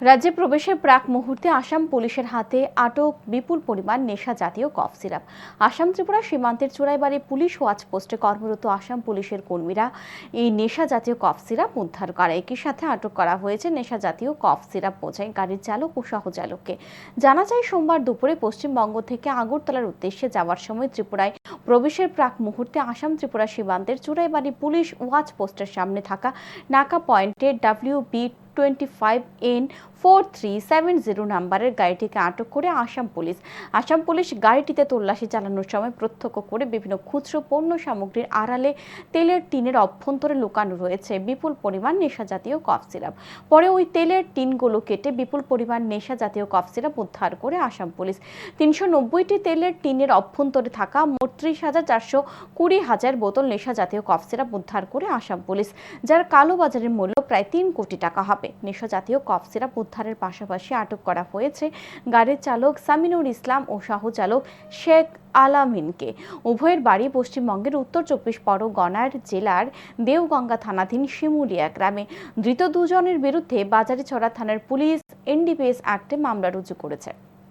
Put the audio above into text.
রাজ্যে প্রবেশের প্রাক মুহূর্তে আসাম পুলিশের হাতে আটক বিপুল পরিমাণ নেশা জাতীয় কফ সিরাপ। আসাম ত্রিপুরা সীমান্তের চোরাইবাড়ি পুলিশ ওয়াচ পোস্টে কর্মরত আসাম পুলিশের কর্মীরা এই নেশা জাতীয় কফ সিরাপ উদ্ধার করে। একই সাথে আটক করা হয়েছে নেশা জাতীয় কফ সিরাপ বোঝাই গাড়ির চালক ও সহচালককে। জানা যায়, সোমবার দুপুরে পশ্চিমবঙ্গ থেকে আগরতলার উদ্দেশ্যে যাওয়ার সময় ত্রিপুরায় প্রবেশের প্রাক মুহূর্তে আসাম ত্রিপুরা সীমান্তের চোরাইবাড়ি পুলিশ ওয়াচ পোস্টের সামনে থাকা নাকা পয়েন্টে W B twenty five N four three seven zero নাম্বারের গাড়িটিকে আটক করে আসাম পুলিশ। আসাম পুলিশ গাড়িটিতে তল্লাশি চালানোর সময় প্রত্যক্ষ করে বিভিন্ন খুচরো পণ্য সামগ্রীর আড়ালে তেলের টিনের অভ্যন্তরে লুকানো রয়েছে বিপুল পরিমাণ নেশা জাতীয় কফ সিরাপ। পরে ওই তেলের টিনগুলো কেটে বিপুল পরিমাণ নেশা জাতীয় কফ সিরাপ উদ্ধার করে আসাম পুলিশ। তিনশো নব্বইটি তেলের টিনের অভ্যন্তরে থাকা মোট ত্রিশ হাজার চারশো কুড়ি হাজার বোতল নেশা জাতীয় কফ সিরাপ উদ্ধার করে আসাম পুলিশ, যার কালোবাজারের মূল্য প্রায় তিন কোটি টাকা হবে। নেশা জাতীয় কফ সিরাপ উদ্ধারের পাশাপাশি আটক করা হয়েছে গাড়ির চালক সামিনুর ইসলাম ও সহচালক শেখ আলামিনকে। উভয়ের বাড়ি পশ্চিমবঙ্গের উত্তর চব্বিশ পরগনার জেলার দেওগঙ্গা থানাধীন শিমুলিয়া গ্রামে। ধৃত দুজনের বিরুদ্ধে বাজারে ছড়া থানার পুলিশ, এনডিপিএস অ্যাক্টে মামলা রুজু করেছে।